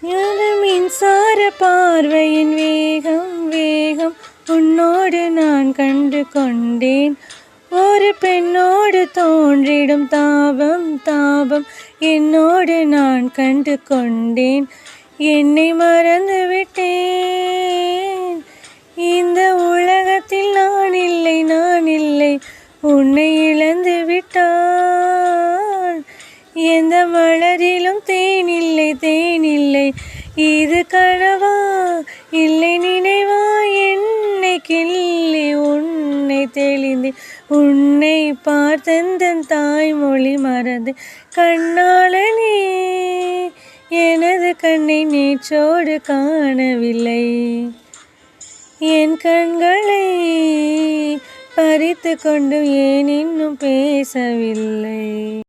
ஞான மின்சார பார்வையின் வேகம் வேகம். உன்னோடு நான் கண்டு கொண்டேன். ஒரு பெண்ணோடு தோன்றிடும் தாபம் தாபம். என்னோடு நான் கண்டு கொண்டேன். என்னை மறந்து விட்டேன் இந்த உலகத்தில் நான் இல்லை நான் இல்லை. உன்னை இழந்து விட்டான் எந்த மலரிலும் தேன் இல்லை தேன் இது கனவா இல்லை நினைவா என்னை கிள்ளி உன்னை தெளிந்து உன்னை பார்த்தந்தன் தாய்மொழி மறந்து கண்ணாளனே எனது கண்ணை நேற்றோடு காணவில்லை. என் கண்களை பறித்து கொண்டு ஏன் இன்னும் பேசவில்லை?